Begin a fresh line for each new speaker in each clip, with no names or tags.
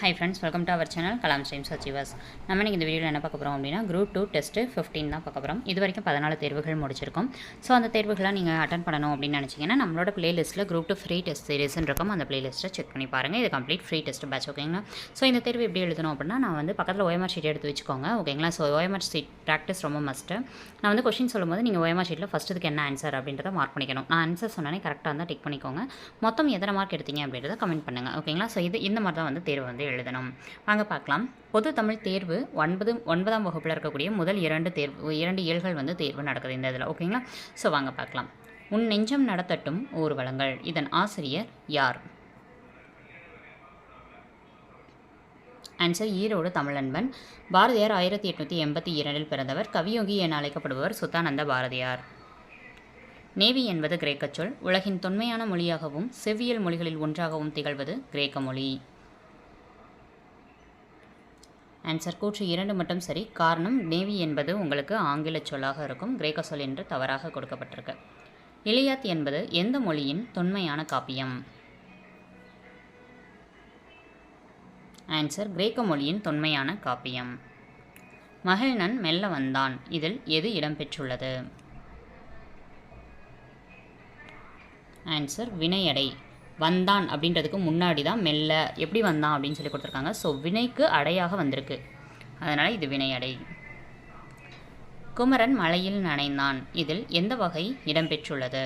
Hi friends welcome to our channel Kalam streams achievers நம்ம இன்னைக்கு இந்த வீடியோவில் என்ன பார்க்க போகிறோம் அப்படின்னா குரூப் டூ டெஸ்ட்டு ஃபிஃப்டீன் தான் பார்க்க போகிறோம் இது வரைக்கும் பதினாலு தேர்வுகள் முடிச்சிருக்கோம். ஸோ அந்த தேர்வுகளை நீங்கள் அட்டன் பண்ணணும் அப்படின்னு நினச்சிங்கன்னா நம்மளோட பிளேலிஸ்ட்டில் குரூப் டூ ஃப்ரீ டெஸ்ட் சீரீஸ்னு இருக்கும். அந்த பிளேலிஸ்ட்டை செக் பண்ணி பாருங்கள் இது கம்ப்ளீட் ஃப்ரீ டெஸ்ட் பேட்ச் ஓகேங்களா ஸோ இந்த தேர்வு எப்படி எழுதணும் அப்படின்னா நான் வந்து பக்கத்தில் ஓஎம்ஆர் ஷீட் எடுத்து வச்சுக்கோங்க ஓகேங்களா ஸோ ஓஎம்ஆர் ஷீட் ப்ராக்டிஸ் ரொம்ப மஸ்ட்டு நான் வந்து கொஷின் சொல்லும்போது நீங்கள் ஓஎம்ஆர் ஷீட்டில் ஃபஸ்ட்டுக்கு என்ன ஆன்சர் அப்படின்றத மார்க் பண்ணிக்கணும். நான் ஆன்சர் சொன்னாலே கரெக்டாக இருந்தால் டிக் பண்ணிக்கோங்க. மொத்தம் எத்தனை மார்க் எடுத்தீங்க அப்படின்றத கமெண்ட் பண்ணுங்கள் ஓகேங்களா ஸோ இது இந்த மாதிரி தான் வந்து தேர்வு வந்து எழுதணும். வாங்க பார்க்கலாம். பொது தமிழ் தேர்வு ஒன்பது ஒன்பதாம் வகுப்பில் இருக்கக்கூடிய முதல் இரண்டு தேர்வு இரண்டு இயல்கள் வந்து தேர்வு நடக்குது இந்த இதில். ஓகேங்களா ஸோ வாங்க பார்க்கலாம். உன் நெஞ்சம் நடத்தட்டும் ஊர்வலங்கள். இதன் ஆசிரியர் யார்? ஆன்சர் ஈரோடு தமிழன்பன். பாரதியார் ஆயிரத்தி எட்நூற்றி எண்பத்தி இரண்டில் பிறந்தவர். கவியோகி என அழைக்கப்படுபவர் சுத்தானந்த பாரதியார். நேவி என்பது கிரேக்கச் சொல். உலகின் தொன்மையான மொழியாகவும் செவ்வியல் மொழிகளில் ஒன்றாகவும் திகழ்வது கிரேக்க மொழி. ஆன்சர் கூற்று இரண்டு மட்டும் சரி. காரணம் நேவி என்பது உங்களுக்கு ஆங்கில சொல்லாக இருக்கும். கிரேக்க சொல் என்று தவறாக கொடுக்கப்பட்டிருக்கு. இலியாத் என்பது எந்த மொழியின் தொன்மையான காப்பியம்? ஆன்சர் கிரேக்க மொழியின் தொன்மையான காப்பியம். மகிழ்நன் மெல்ல வந்தான். இதில் எது இடம்பெற்றுள்ளது? ஆன்சர் வினையடை. வந்தான் அப்படின்றதுக்கு முன்னாடி தான் மெல்ல எப்படி வந்தான் அப்படின்னு சொல்லி கொடுத்துருக்காங்க. ஸோ வினைக்கு அடையாக வந்திருக்கு. அதனால் இது வினை அடை குமரன் மலையில் நனைந்தான். இதில் எந்த வகை இடம்பெற்றுள்ளது?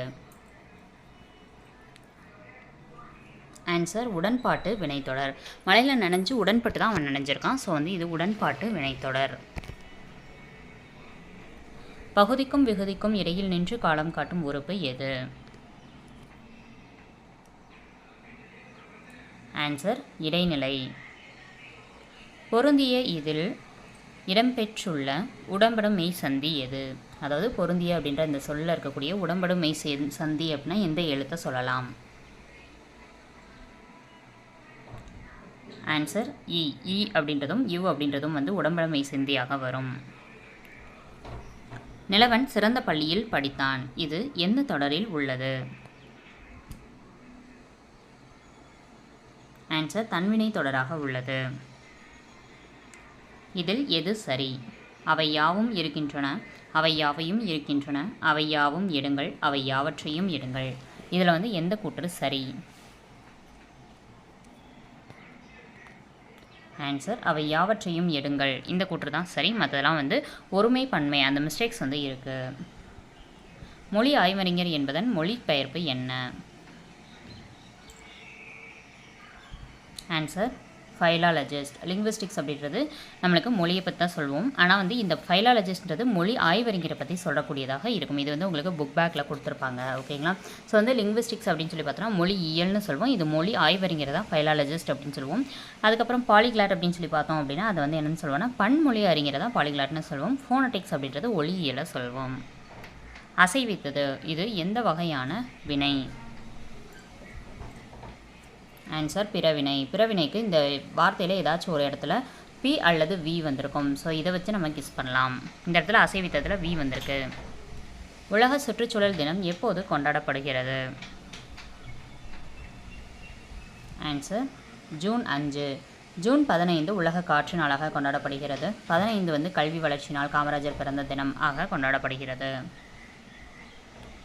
ஆன்சர் உடன்பாட்டு வினைத்தொடர். மலையில் நனைஞ்சு உடன்பட்டு தான் அவன் நனைஞ்சிருக்கான். ஸோ வந்து இது உடன்பாட்டு வினைத்தொடர். பகுதிக்கும் விகுதிக்கும் இடையில் நின்று காலம் காட்டும் உறுப்பு எது? ஆன்சர் இடைநிலை. பொருந்திய இதில் இடம்பெற்றுள்ள உடம்படும் மெய் சந்தி எது? அதாவது பொருந்திய அப்படின்ற இந்த சொல்ல இருக்கக்கூடிய உடம்படும் மெய் சே- சந்தி அப்படின்னா எந்த எழுத்தை சொல்லலாம்? ஆன்சர் இ இ அப்படின்றதும் யு அப்படின்றதும் வந்து உடம்படமை மெய் சந்தியாக வரும். நிலவன் சிறந்த பள்ளியில் படித்தான். இது எந்த தொடரில் உள்ளது? ஆன்சர் தன்வினை தொடராக உள்ளது. இதில் எது சரி? அவை யாவும் இருக்கின்றன அவை யாவையும் இருக்கின்றன அவை யாவும் எடுங்கள் அவை யாவற்றையும் எடுங்கள். இதில் வந்து எந்த கூற்று சரி? ஆன்சர் அவை யாவற்றையும் எடுங்கள். இந்த கூற்று தான் சரி. மற்றதெல்லாம் வந்து ஒருமை பன்மை அந்த மிஸ்டேக்ஸ் வந்து இருக்குது மொழி ஆய்வறிஞர் என்பதன் மொழிபெயர்ப்பு என்ன? ஆன்சர் ஃபைலாலஜிஸ்ட் லிங்குவிஸ்டிக்ஸ் அப்படின்றது நம்மளுக்கு மொழியை பற்றி தான் சொல்லுவோம் ஆனால் வந்து இந்த ஃபைலாலஜிஸ்ட்ன்றது மொழி ஆய்வறிஞரை பற்றி சொல்லக்கூடியதாக இருக்கும். இது வந்து உங்களுக்கு புக் பேக்கில் கொடுத்துருப்பாங்க. ஓகேங்களா ஸோ வந்து லிங்குவிஸ்டிக்ஸ் அப்படின்னு சொல்லி பார்த்தோம்னா மொழி இயல்னு சொல்லுவோம் இது மொழி ஆய்வறிஞர் தான் ஃபைலாலஜிஸ்ட் அப்படின்னு சொல்லுவோம் அதுக்கப்புறம் பாலிகிளாட் அப்படின்னு சொல்லி பார்த்தோம் அப்படின்னா அது வந்து என்னென்னு சொல்லுவோம்னா பன்மொழி அறிஞரை தான் பாலிகிளாட்னு சொல்லுவோம் ஃபோனடிக்ஸ் அப்படின்றது ஒளியியலை சொல்லுவோம் அசைவித்தது. இது எந்த வகையான வினை? ஆன்சர் பிறவினை. பிறவினைக்கு இந்த வார்த்தையில் ஏதாச்சும் ஒரு இடத்துல பி அல்லது வி வந்திருக்கும். ஸோ இதை வச்சு நம்ம கிஸ் பண்ணலாம். இந்த இடத்துல அசைவித்ததில் வி வந்திருக்கு. உலக சுற்றுச்சூழல் தினம் எப்போது கொண்டாடப்படுகிறது? ஆன்சர் ஜூன் அஞ்சு. ஜூன் பதினைந்து உலக காற்று நாளாக கொண்டாடப்படுகிறது. பதினைந்து வந்து கல்வி வளர்ச்சி நாள் காமராஜர் பிறந்த தினம் ஆக கொண்டாடப்படுகிறது.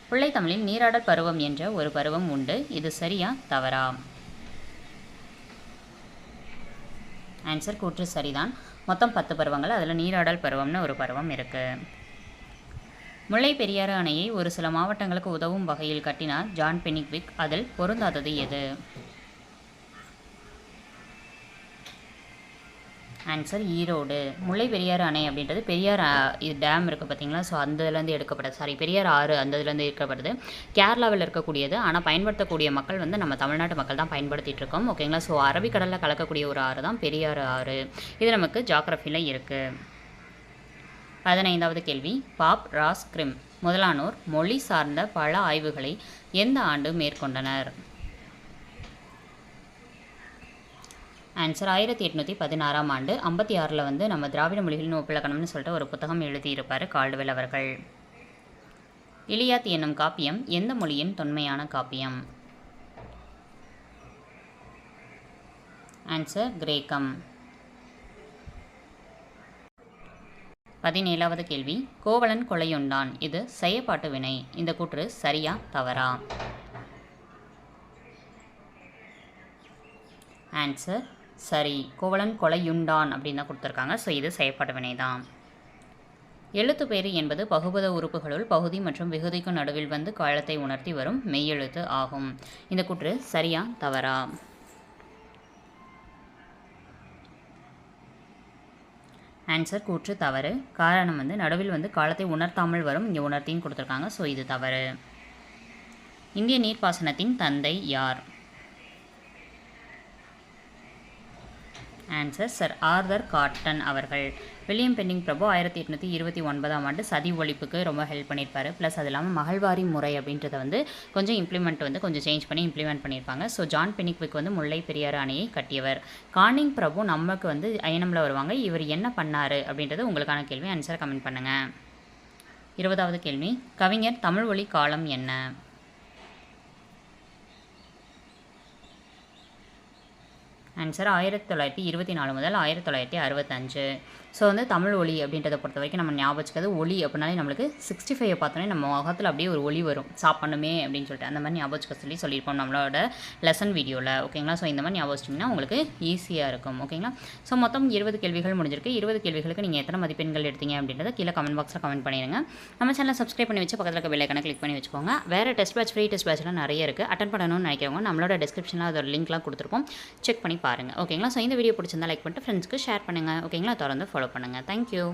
பிள்ளை தமிழில் நீராடல் பருவம் என்ற ஒரு பருவம் உண்டு. இது சரியா? தவறா? ஆன்சர் கூற்று சரிதான். மொத்தம் பத்து பருவங்கள் அதில் நீராடல் பருவம்னு ஒரு பருவம் இருக்குது முல்லை பெரியாறு அணையை ஒரு சில மாவட்டங்களுக்கு உதவும் வகையில் கட்டினார் ஜான் பெனிக்விக். அதில் பொருந்தாதது எது? ஆன்சர் ஈரோடு. முல்லை பெரியாறு அணை அப்படின்றது பெரியார் இது டேம் இருக்குது பார்த்தீங்களா? ஸோ அந்த இதுலேருந்து எடுக்கப்படுது. சாரி பெரியார் ஆறு அந்த இதுலேருந்து எடுக்கப்படுது. கேரளாவில் இருக்கக்கூடியது. ஆனால் பயன்படுத்தக்கூடிய மக்கள் வந்து நம்ம தமிழ்நாட்டு மக்கள் தான் பயன்படுத்திட்டு இருக்கோம். ஓகேங்களா? ஸோ அரபிக்கடலில் கலக்கக்கூடிய ஒரு ஆறு தான் பெரியாறு ஆறு. இது நமக்கு ஜாகிரஃபியில் இருக்குது பதினைந்தாவது கேள்வி. பாப் ராஸ் கிரிம் முதலானோர் மொழி சார்ந்த பல ஆய்வுகளை எந்த ஆண்டு மேற்கொண்டனர்? ஆன்சர் ஆயிரத்தி எட்நூற்றி பதினாறாம் ஆண்டு ஐம்பத்தி ஆறில் வந்து நம்ம திராவிட மொழிகளின் ஒப்பிலக்கணம்னு சொல்லிட்டு ஒரு புத்தகம் எழுதியிருப்பார் கால்டுவெல் அவர்கள். இலியாத் என்னும் காப்பியம் எந்த மொழியின் தொன்மையான காப்பியம்? ஆன்சர் கிரேக்கம். பதினேழாவது கேள்வி. கோவலன் கொலையுண்டான். இது செயப்பாட்டு வினை. இந்த கூற்று சரியா தவறா? ஆன்சர் சரி கோவலன் கொலையுண்டான் அப்படின்னு தான் கொடுத்துருக்காங்க. ஸோ இது செயப்பாட்டு வினை தான். எழுத்துப்பேறு என்பது பகுபத உறுப்புகளுள் பகுதி மற்றும் விகுதிக்கு நடுவில் வந்து காலத்தை உணர்த்தி வரும் மெய்யெழுத்து ஆகும். இந்த கூற்று சரியா தவறா? ஆன்சர் கூற்று தவறு. காரணம் வந்து நடுவில் வந்து காலத்தை உணர்த்தாமல் வரும். இங்கே உணர்த்தின்னு கொடுத்துருக்காங்க. ஸோ இது தவறு. இந்திய நீர்ப்பாசனத்தின் தந்தை யார்? ஆன்சர் சர் ஆர்தர் காட்டன் அவர்கள். வில்லியம் பென்னிங் பிரபு ஆயிரத்தி எட்நூற்றி இருபத்தி ஒன்பதாம் ஆண்டு சதி ஒழிப்புக்கு ரொம்ப ஹெல்ப் பண்ணியிருப்பார். ப்ளஸ் அது இல்லாமல் மகள்வாரி முறை அப்படின்றத வந்து கொஞ்சம் இம்ப்ளிமெண்ட் வந்து கொஞ்சம் சேஞ்ச் பண்ணி இம்ப்ளிமெண்ட் பண்ணியிருப்பாங்க. ஸோ ஜான் பெனிக்விக் வந்து முல்லை பெரியார் அணையை கட்டியவர். கானிங் பிரபு நமக்கு வந்து அயனமில் வருவாங்க. இவர் என்ன பண்ணார் அப்படின்றது உங்களுக்கான கேள்வி. ஆன்சரை கமெண்ட் பண்ணுங்கள் இருபதாவது கேள்வி. கவிஞர் தமிழ் ஒளி காலம் என்ன? ஆன்சர் ஆயிரத்தி தொள்ளாயிரத்தி இருபத்தி நாலு முதல் ஆயிரத்தி தொள்ளாயிரத்தி அறுபத்தஞ்சு. ஸோ வந்து தமிழ் ஒளி அப்படின்றத பொறுத்த வரைக்கும் நம்ம ஞாபகம் வச்சுக்கிறது ஒளி அப்படின்னாலே நம்மளுக்கு சிக்ஸ்டி ஃபைவ் பார்த்தோன்னே நம்ம முகத்தில் அப்படியே ஒரு ஒளி வரும். சாப்பிடணுமே அப்படின்னு சொல்லிட்டு அந்த மாதிரி ஞாபகம் வச்சுக்க சொல்லி சொல்லியிருப்போம் நம்மளோட லெசன் வீடியோவில் ஓகேங்களா ஸோ இந்த மாதிரி ஞாபகம் வச்சிட்டிங்கன்னா உங்களுக்கு ஈஸியாக இருக்கும். ஓகேங்களா ஸோ மொத்தம் இருபது கேள்விகள் முடிஞ்சிருக்கு. இருபது கேள்விகளுக்கு நீங்கள் எத்தனை மதிப்பெண்கள் எடுத்தீங்க அப்படின்றத கீழே கமெண்ட் பாக்ஸில் கமெண்ட் பண்ணிடுங்க நம்ம சேனலை சப்ஸ்கிரைப் பண்ணி வச்சு பக்கத்தில் இருக்க பெல்லைக்கனை கிளிக் பண்ணி வச்சுக்கோங்க. வேறு டெஸ்ட் பேட்ச் ஃப்ரீ டெஸ்ட் பேட்ச்லாம் நிறைய இருக்குது அட்டன் பண்ணணும்னு நினைக்கிறவங்க நம்மளோட டிஸ்கிரிப்ஷனில் அதோட லிங்க்லாம் கொடுத்துருப்போம். செக் பண்ணி பாருங்கள் ஓகேங்களா ஸோ இந்த வீடியோ பிடிச்சிருந்தா லைக் பண்ணிட்டு ஃப்ரெண்ட்ஸ்க்கு ஷேர் பண்ணுங்கள் ஓகேங்களா தொடர்ந்து ஃபாலோ பண்ணுங்கள் தேங்க்யூ